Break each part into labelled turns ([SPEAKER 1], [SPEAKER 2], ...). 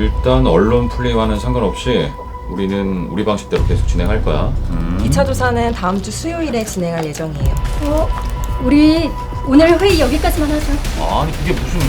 [SPEAKER 1] 일단 언론 플레이와는 상관없이 우리는 우리 방식대로 계속 진행할 거야. 음.
[SPEAKER 2] 2차 조사는 다음 주 수요일에 진행할 예정이에요.
[SPEAKER 3] 어, 우리 오늘 회의 여기까지만 하죠.
[SPEAKER 1] 아니 그게 무슨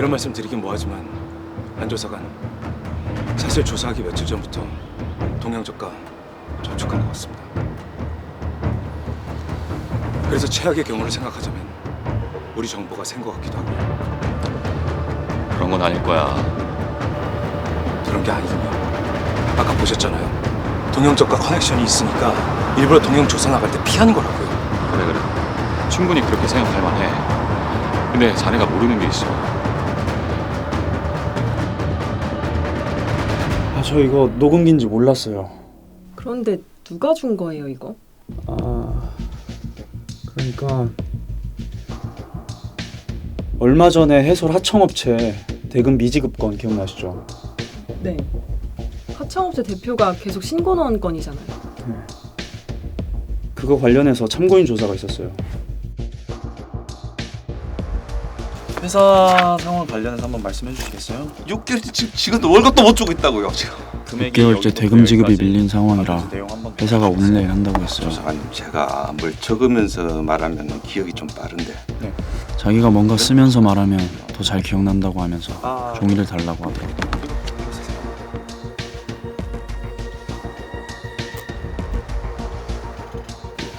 [SPEAKER 4] 이런 말씀 드리긴 뭐하지만 안 조사관 사실 조사하기 며칠 전부터 동양적과 접촉한 것 같습니다. 그래서 최악의 경우를 생각하자면 우리 정보가 센 것 같기도 하고
[SPEAKER 1] 그런 건 아닐 거야.
[SPEAKER 4] 그런 게 아니군요. 아까 보셨잖아요. 동양적과 커넥션이 있으니까 일부러 동양 조사 나갈 때 피하는 거라고요.
[SPEAKER 1] 그래 그래. 충분히 그렇게 생각할 만해. 근데 자네가 모르는 게 있어.
[SPEAKER 5] 아, 저 이거 녹음기인지 몰랐어요.
[SPEAKER 2] 그런데 누가 준 거예요, 이거?
[SPEAKER 5] 아, 그러니까 얼마 전에 해설 하청업체 대금 미지급 건 기억나시죠?
[SPEAKER 2] 네. 하청업체 대표가 계속 신고 넣은 건이잖아요.
[SPEAKER 5] 그거 관련해서 참고인 조사가 있었어요.
[SPEAKER 6] 회사 상황 관련해서 한번 말씀해 주시겠어요?
[SPEAKER 7] 6개월째 지금 직원들 월급도 못 주고 있다고요 지금
[SPEAKER 6] 금액이
[SPEAKER 5] 6개월째
[SPEAKER 6] 여기부터
[SPEAKER 5] 대금 지급이 밀린 상황이라
[SPEAKER 6] 내용 한번
[SPEAKER 5] 회사가 오늘 내일. 한다고 했어요.
[SPEAKER 7] 조사관님 제가 뭘 적으면서 말하면 기억이 좀 빠른데
[SPEAKER 5] 자기가 뭔가 쓰면서 말하면 더 잘 기억난다고 하면서
[SPEAKER 6] 아,
[SPEAKER 5] 종이를 달라고 하더라고요.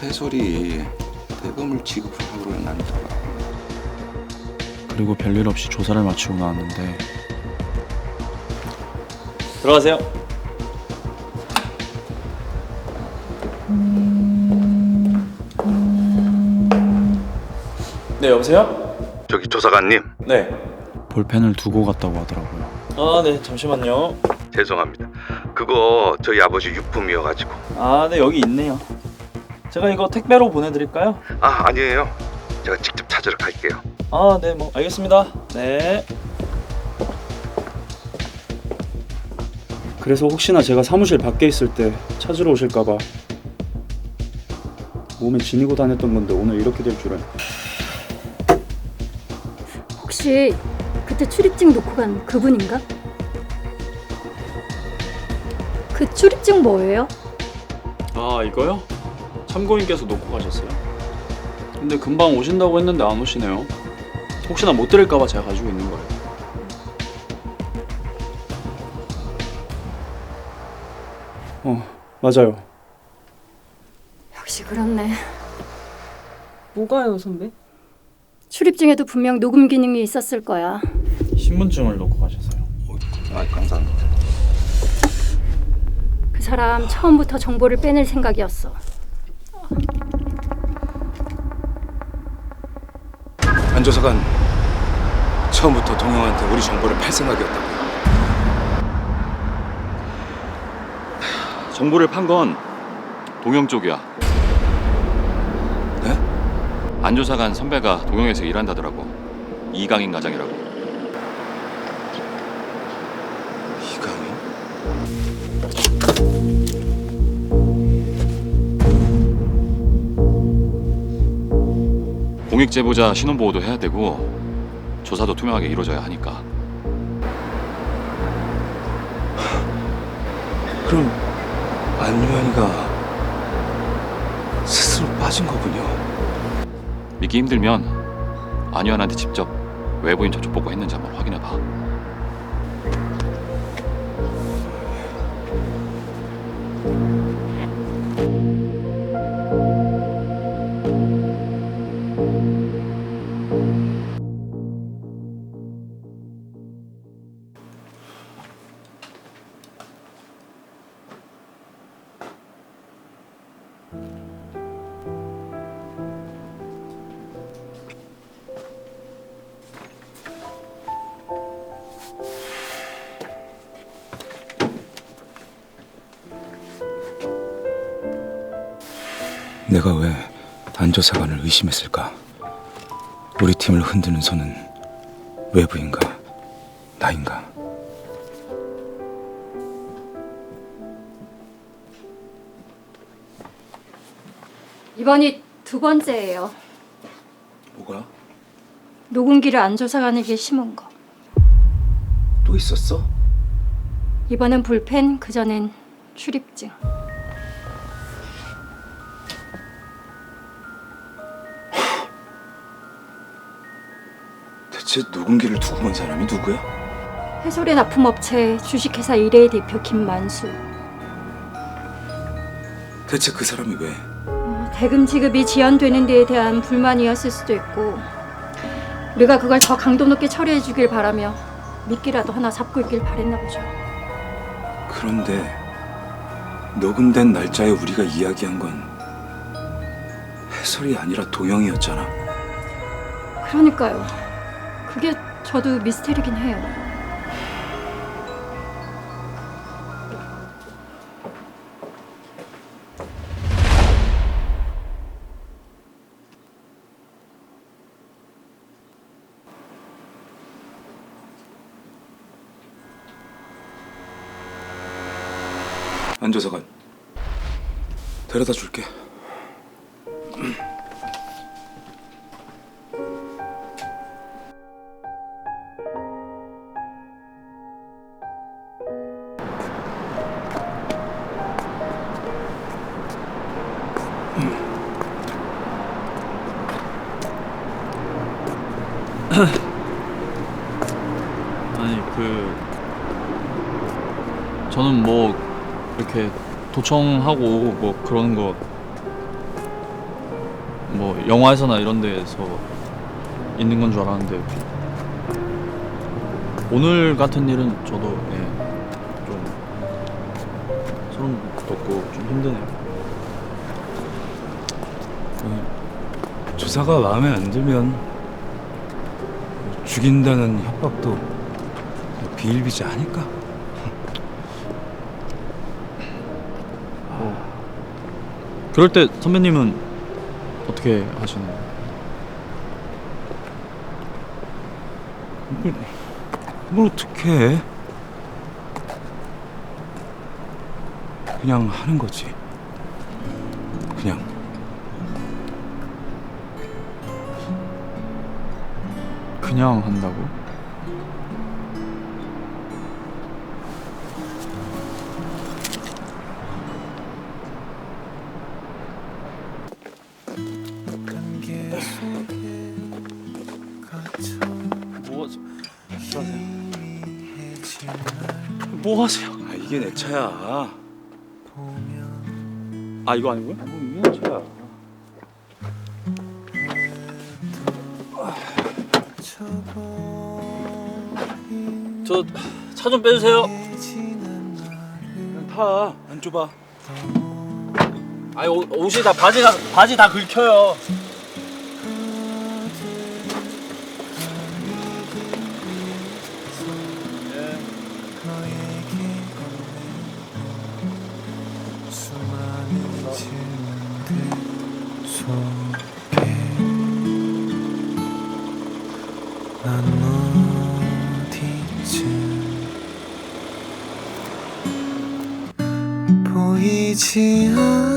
[SPEAKER 7] 해솔이 대금을 지급하고 난다가
[SPEAKER 5] 그리고 별일 없이 조사를 마치고 나왔는데
[SPEAKER 6] 들어가세요. 네 여보세요?
[SPEAKER 7] 저기 조사관님
[SPEAKER 6] 네.
[SPEAKER 5] 볼펜을 두고 갔다고 하더라고요.
[SPEAKER 6] 아 네 잠시만요.
[SPEAKER 7] 죄송합니다 그거 저희 아버지 유품이어가지고
[SPEAKER 6] 아 네 여기 있네요. 제가 이거 택배로 보내드릴까요?
[SPEAKER 7] 아 아니에요 제가 직접 찾으러 갈게요
[SPEAKER 6] 아 네 뭐 알겠습니다. 네.
[SPEAKER 5] 그래서 혹시나 제가 사무실 밖에 있을 때 찾으러 오실까봐 몸에 지니고 다녔던 건데 오늘 이렇게 될 줄은
[SPEAKER 3] 혹시 그때 출입증 놓고 간 그분인가? 그 출입증 뭐예요?
[SPEAKER 5] 아 이거요? 참고인께서 놓고 가셨어요 근데 금방 오신다고 했는데 안 오시네요 혹시나 못 드릴까봐 제가 가지고 있는 거예요 어 맞아요
[SPEAKER 3] 역시 그렇네.
[SPEAKER 2] 뭐가요, 선배?
[SPEAKER 3] 출입증에도 분명 녹음 기능이 있었을 거야.
[SPEAKER 5] 신분증을 놓고 가셨어요
[SPEAKER 7] 아 감사합니다
[SPEAKER 3] 그 사람 처음부터 정보를 빼낼 생각이었어.
[SPEAKER 4] 안 조사관 처음부터 동영한테 우리 정보를 팔 생각이었다고요.
[SPEAKER 1] 정보를 판 건 동영 쪽이야.
[SPEAKER 4] 네?
[SPEAKER 1] 안 조사관 선배가 동영에서 일한다더라고. 이강인 과장이라고.
[SPEAKER 4] 이강인?
[SPEAKER 1] 공익 제보자 신원 보호도 해야 되고 조사도 투명하게 이루어져야 하니까.
[SPEAKER 4] 그럼 안유한이가 스스로 빠진 거군요.
[SPEAKER 1] 믿기 힘들면 안유한한테 직접 외부인 접촉 보고 했는지 한번 확인해 봐.
[SPEAKER 4] 내가 왜 안조사관을 의심했을까? 우리 팀을 흔드는 손은 외부인가? 나인가?
[SPEAKER 3] 이번이 두 번째예요.
[SPEAKER 4] 뭐가?
[SPEAKER 3] 녹음기를 안조사관에게 심은 거.
[SPEAKER 4] 또 있었어?
[SPEAKER 3] 이번엔 불펜, 그전엔 출입증.
[SPEAKER 4] 대체 녹음기를 두고 온 사람이 누구야?
[SPEAKER 3] 해솔의 납품업체 주식회사 일의 대표 김만수.
[SPEAKER 4] 대체 그 사람이 왜?
[SPEAKER 3] 어, 대금 지급이 지연되는 데에 대한 불만이었을 수도 있고 우리가 그걸 더 강도 높게 처리해 주길 바라며 미끼라도 하나 잡고 있길 바랬나 보죠.
[SPEAKER 4] 그런데 녹음된 날짜에 우리가 이야기한 건 해설이 아니라 동영이었잖아.
[SPEAKER 3] 그러니까요. 그게 저도 미스테리긴 해요.
[SPEAKER 4] 안조사관 데려다 줄게.
[SPEAKER 5] 아니 그 저는 뭐 이렇게 도청하고 뭐 그러는 거뭐 영화에서나 이런 데서 있는 건 줄 알았는데 오늘 같은 일은 저도 예, 좀 소름 돋고 좀 힘드네요.
[SPEAKER 4] 조사가 마음에 안 들면 죽인다는 협박도 비일비재 하니까.
[SPEAKER 5] 그럴 때 선배님은 어떻게 하시는?
[SPEAKER 4] 뭘, 뭘 어떻게 해? 그냥 하는 거지. 그냥
[SPEAKER 5] 한다고? 뭐 하세요? 뭐 하세요?
[SPEAKER 4] 아 이게 내 차야.
[SPEAKER 5] 아 이거 아니고요? 저 차 좀 빼주세요.
[SPEAKER 4] 타. 안 좁아.
[SPEAKER 5] 아니 옷, 옷이 다 바지가 바지 다 긁혀요.
[SPEAKER 8] 난 어디쯤 보이지 않아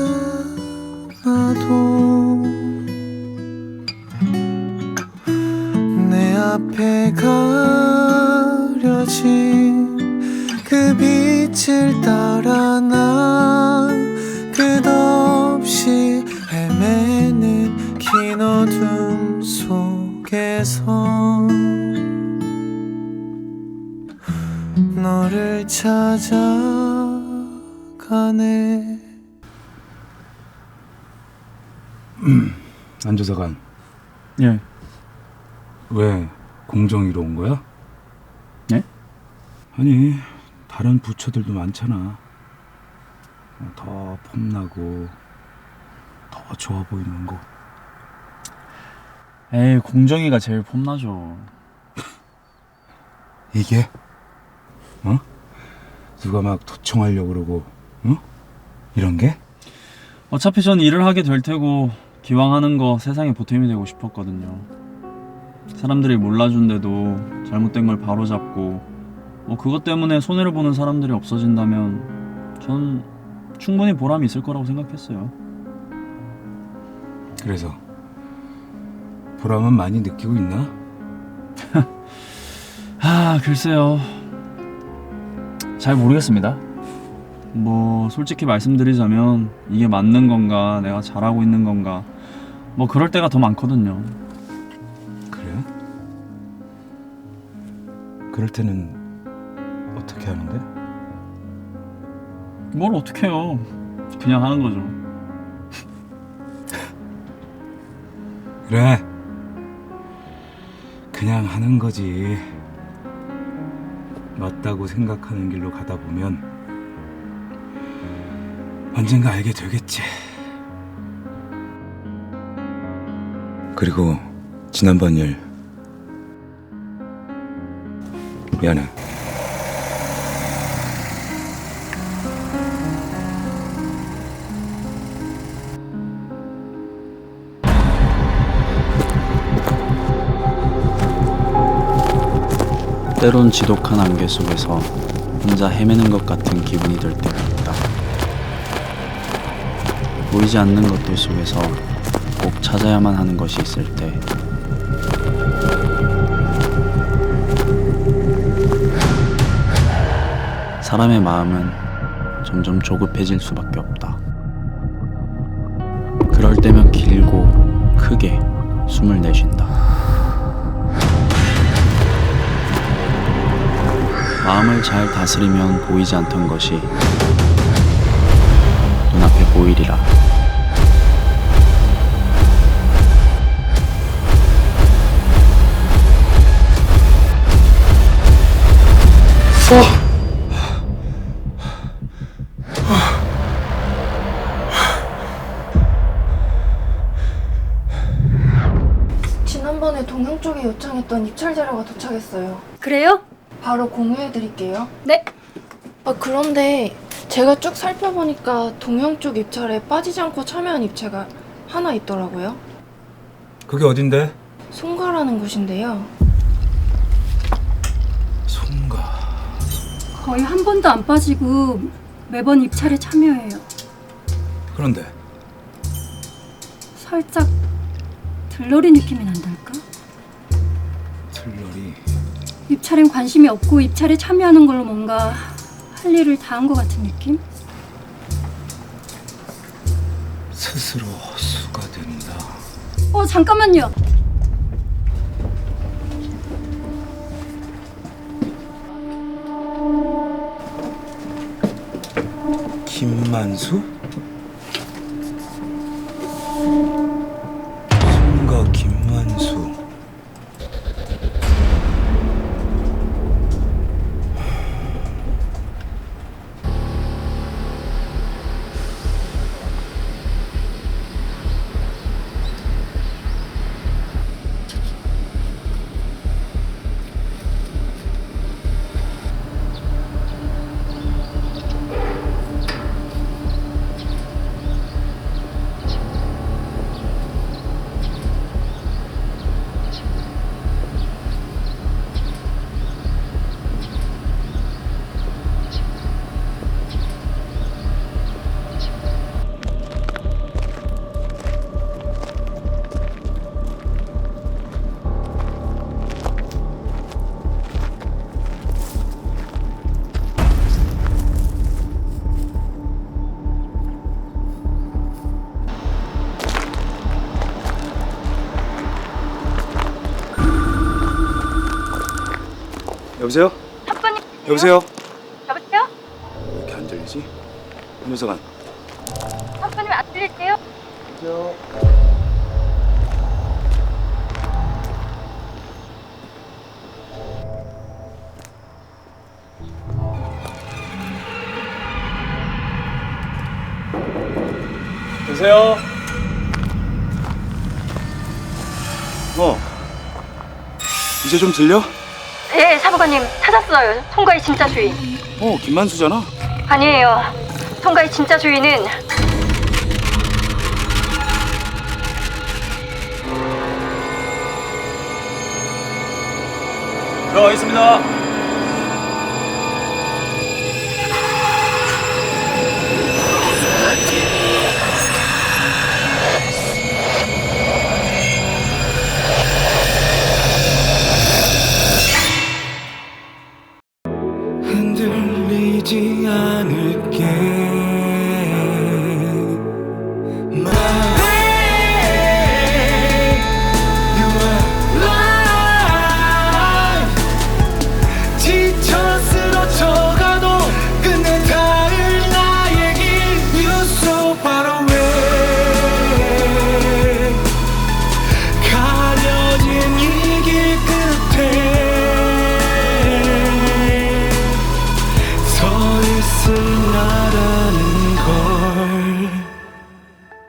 [SPEAKER 8] 너를 찾아가네
[SPEAKER 4] 안조사관
[SPEAKER 5] 예.
[SPEAKER 4] 왜 공정위로 온 거야?
[SPEAKER 5] 예?
[SPEAKER 4] 아니 다른 부처들도 많잖아. 더 폼나고 더 좋아 보이는 곳.
[SPEAKER 5] 에이 공정이가 제일 폼나죠.
[SPEAKER 4] 이게? 어? 누가 막 도청하려고 그러고, 어? 이런 게?
[SPEAKER 5] 어차피 전 일을 하게 될 테고 기왕 하는 거 세상에 보탬이 되고 싶었거든요. 사람들이 몰라준데도 잘못된 걸 바로잡고 뭐 그것 때문에 손해를 보는 사람들이 없어진다면 전 충분히 보람이 있을 거라고 생각했어요.
[SPEAKER 4] 그래서 보람은 많이 느끼고 있나?
[SPEAKER 5] 아 글쎄요 잘 모르겠습니다 뭐 솔직히 말씀드리자면 이게 맞는 건가 내가 잘하고 있는 건가 뭐 그럴 때가 더 많거든요
[SPEAKER 4] 그래? 그럴 때는 어떻게 하는데?
[SPEAKER 5] 뭘 어떻게 해요 그냥 하는 거죠
[SPEAKER 4] 그래. 그냥 하는 거지. 맞다고 생각하는 길로 가다 보면 언젠가 알게 되겠지. 그리고 지난번 일 미안해.
[SPEAKER 5] 때론 지독한 안개 속에서 혼자 헤매는 것 같은 기분이 들 때가 있다 보이지 않는 것들 속에서 꼭 찾아야만 하는 것이 있을 때 사람의 마음은 점점 조급해질 수밖에 없다. 그럴 때면 길고 크게 숨을 내쉰다. 마음을 잘 다스리면 보이지 않던 것이 눈앞에 보이리라.
[SPEAKER 9] 지난번에 동영 쪽에 요청했던 입찰 자료가 도착했어요.
[SPEAKER 3] 그래요?
[SPEAKER 9] 바로 공유해 드릴게요.
[SPEAKER 3] 네.
[SPEAKER 9] 아, 그런데 제가 쭉 살펴보니까 동영 쪽 입찰에 빠지지 않고 참여한 입찰가 하나 있더라고요.
[SPEAKER 4] 그게 어딘데?
[SPEAKER 9] 송가라는 곳인데요.
[SPEAKER 4] 송가.
[SPEAKER 3] 거의 한 번도 안 빠지고 매번 입찰에 참여해요.
[SPEAKER 4] 그런데
[SPEAKER 3] 살짝 들러리 느낌이 난달까? 입찰엔 관심이 없고 입찰에 참여하는 걸로 뭔가 할 일을 다 한 것 같은 느낌?
[SPEAKER 4] 스스로 헛수가 된다.
[SPEAKER 3] 어 잠깐만요.
[SPEAKER 4] 김만수? 여보세요? 여보세요? 왜 이렇게 안 들리지?
[SPEAKER 3] 한효성아 선배님 안 들릴게요.
[SPEAKER 5] 여보세요?
[SPEAKER 10] 어 이제 좀 들려?
[SPEAKER 3] 예, 사부관님 찾았어요. 송가의 진짜 주인.
[SPEAKER 10] 어, 김만수잖아.
[SPEAKER 3] 아니에요. 송가의 진짜 주인은
[SPEAKER 4] 들어가겠습니다.